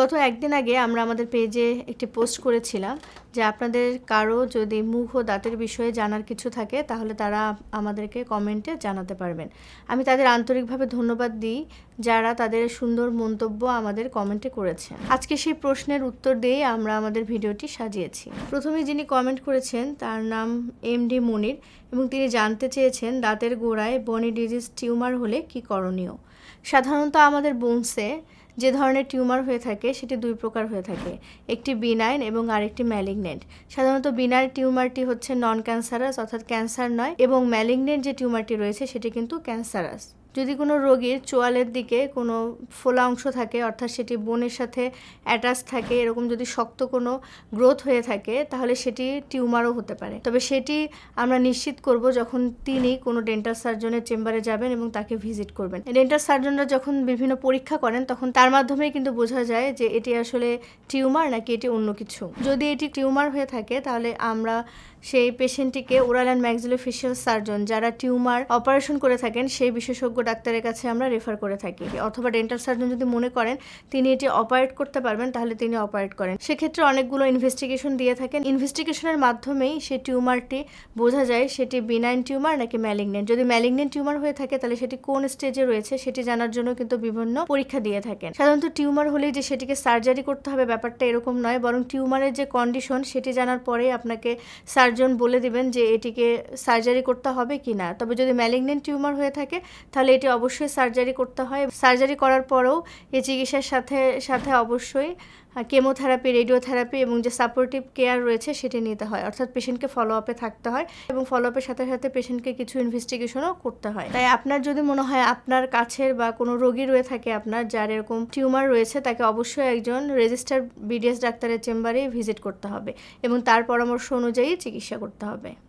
গত একদিন আগে আমরা আমাদের পেজে একটি পোস্ট করেছিলাম যে আপনাদের কারও যদি মুখ ও দাঁতের বিষয়ে জানার কিছু থাকে, তাহলে তারা আমাদেরকে কমেন্টে জানাতে পারবেন। আমি তাদের আন্তরিকভাবে ধন্যবাদ দিই যারা তাদের সুন্দর মন্তব্য আমাদের কমেন্টে করেছেন আজকে সেই প্রশ্নের উত্তর দিয়েই আমরা আমাদের ভিডিওটি সাজিয়েছি। প্রথমে যিনি কমেন্ট করেছেন, তার নাম এম ডি মনির এবং তিনি জানতে চেয়েছেন দাঁতের গোড়ায় বনি ডিজিজ টিউমার হলে কি করণীয়। সাধারণত আমাদের বোনসে যে ধরনের টিউমার হয়ে থাকে সেটি দুই প্রকার হয়ে থাকে, একটি বিনাইন এবং আরেকটি ম্যালিগনেন্ট। সাধারণত বিনাইন টিউমারটি হচ্ছে নন ক্যান্সারাস অর্থাৎ ক্যান্সার নয় এবং ম্যালিগনেন্ট যে টিউমারটি রয়েছে সেটি কিন্তু ক্যান্সারাস। যদি কোনো রোগীর চোয়ালের দিকে কোনো ফোলা অংশ থাকে, অর্থাৎ সেটি বোনের সাথে অ্যাটাচ থাকে, এরকম যদি শক্ত কোনো গ্রোথ হয়ে থাকে, তাহলে সেটি টিউমারও হতে পারে। তবে সেটি আমরা নিশ্চিত করব যখন তিনি কোনো ডেন্টাল সার্জনের চেম্বারে যাবেন এবং তাকে ভিজিট করবেন। ডেন্টাল সার্জনরা যখন বিভিন্ন পরীক্ষা করেন, তখন তার মাধ্যমেই কিন্তু বোঝা যায় যে এটি আসলে টিউমার নাকি এটি অন্য কিছু। যদি এটি টিউমার হয়ে থাকে, তাহলে আমরা সেই পেশেন্টটিকে ওরাল অ্যান্ড ম্যাক্সিলোফেশিয়াল সার্জন যারা টিউমার অপারেশন করে থাকেন, সেই বিশেষজ্ঞ ডাক্তারের কাছে আমরা রেফার করে থাকি। অথবা ডেন্টাল সার্জন যদি মনে করেন তিনি এটি অপারেট করতে পারবেন, তাহলে তিনি অপারেট করেন। সেক্ষেত্রে অনেকগুলো ইনভেস্টিগেশন দিয়ে থাকেন। ইনভেস্টিগেশনের মাধ্যমেই সেই টিউমারটি বোঝা যায় সেটি বিনাইন টিউমার নাকি ম্যালিগনেন্ট যদি ম্যালিগনেন্ট টিউমার হয়ে থাকে, তাহলে সেটি কোন স্টেজে রয়েছে সেটি জানার জন্য কিন্তু বিভিন্ন পরীক্ষা দিয়ে থাকেন। সাধারণত টিউমার হলেই যে সেটিকে সার্জারি করতে হবে ব্যাপারটা এরকম নয়, বরং টিউমারের যে কন্ডিশন সেটি জানার পরেই আপনাকে সার্জন বলে দিবেন যে এটিকে সার্জারি করতে হবে কি না। তবে যদি ম্যালিগনেন্ট টিউমার হয়ে থাকে, তাহলে এটি অবশ্যই সার্জারি করতে হয়। সার্জারি করার পরেও এই চিকিৎসার সাথে সাথে অবশ্যই কেমোথেরাপি রেডিওথেরাপি এবং যে সাপোর্টিভ কেয়ার রয়েছে সেটি নিতে হয়। অর্থাৎ পেশেন্টকে ফলো আপে থাকতে হয় এবং ফলো আপের সাথে সাথে পেশেন্টকে কিছু ইনভেস্টিগেশনও করতে হয়। তাই আপনার যদি মনে হয় আপনার কাছের বা কোনো রোগী রয়ে থাকে আপনার, যার এরকম টিউমার রয়েছে, তাকে অবশ্যই একজন রেজিস্টার বিডিএস ডাক্তারের চেম্বারে ভিজিট করতে হবে এবং তার পরামর্শ অনুযায়ী চিকিৎসা করতে হবে।